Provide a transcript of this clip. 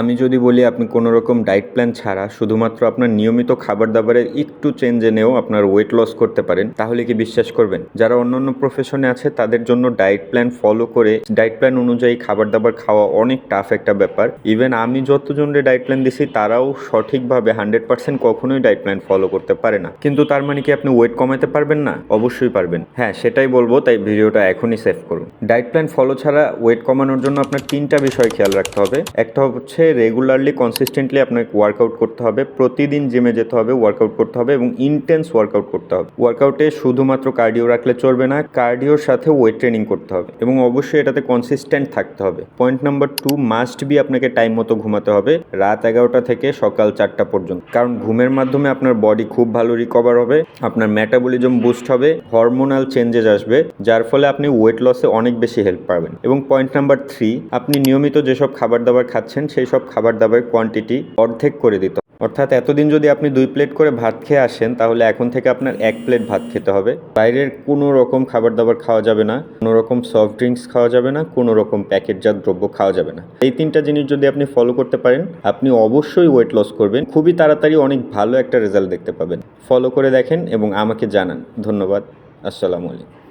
আমি যদি বলি আপনি কোনো রকম ডায়েট প্ল্যান ছাড়া শুধুমাত্র আপনার নিয়মিত খাবার দাবারের একটু চেঞ্জ এনেও আপনার ওয়েট লস করতে পারেন, তাহলে কি বিশ্বাস করবেন? যারা অন্যান্য প্রফেশনে আছে, তাদের জন্য ডায়েট প্ল্যান ফলো করে ডায়েট প্ল্যান অনুযায়ী খাবার দাবার খাওয়া অনেক টাফ একটা ব্যাপার। ইভেন আমি যতজনের ডায়েট প্ল্যান দিছি, তারাও সঠিকভাবে হান্ড্রেড পার্সেন্ট কখনোই ডায়েট প্ল্যান ফলো করতে পারে না। কিন্তু তার মানে কি আপনি ওয়েট কমাতে পারবেন না? অবশ্যই পারবেন। হ্যাঁ সেটাই বলব, তাই ভিডিওটা এখনই সেভ করুন। ডায়েট প্ল্যান ফলো ছাড়া ওয়েট কমানোর জন্য আপনার তিনটা বিষয় খেয়াল রাখতে হবে। একটা হচ্ছে রেগুলারলি কনসিস্টেন্টলি আপনাকে ওয়ার্কআউট করতে হবে। প্রতিদিন জিমে যেতে হবে ওয়ার্কআউট করতে হবে এবং ইন্টেন্স ওয়ার্কআউট করতে হবে। ওয়ার্কআউটে শুধুমাত্র কার্ডিও রাখলে চলবে না কার্ডিওর সাথে ওয়েট ট্রেনিং করতে হবে এবং অবশ্যই এটাতে কনসিস্টেন্ট থাকতে হবে। Point number two must be আপনাকে টাইম মতো ঘুমাতে হবে রাত এগারোটা থেকে সকাল চারটা পর্যন্ত। কারণ ঘুমের মাধ্যমে আপনার বডি খুব ভালো রিকভার হবে, আপনার মেটাবলিজম বুস্ট হবে হরমোনাল চেঞ্জেস আসবে, যার ফলে আপনি ওয়েট লসে অনেক বেশি হেল্প পাবেন। এবং পয়েন্ট নাম্বার থ্রি আপনি নিয়মিত যেসব খাবার দাবার খাচ্ছেন, সেই সব খাবার দাবারের কোয়ান্টিটি অর্ধেক করে দিত। অর্থাৎ এতদিন যদি আপনি দুই প্লেট করে ভাত খেয়ে আসেন, তাহলে এখন থেকে আপনার এক প্লেট ভাত খেতে হবে। বাইরের কোনো রকম খাবার দাবার খাওয়া যাবে না, কোনো রকম সফট ড্রিঙ্কস খাওয়া যাবে না, কোনো রকম প্যাকেটজাত দ্রব্য খাওয়া যাবে না। এই তিনটা জিনিস যদি আপনি ফলো করতে পারেন, আপনি অবশ্যই ওয়েট লস করবেন। খুবই তাড়াতাড়ি অনেক ভালো একটা রেজাল্ট দেখতে পাবেন। ফলো করে দেখেন এবং আমাকে জানান। ধন্যবাদ। আসসালামু আলাইকুম।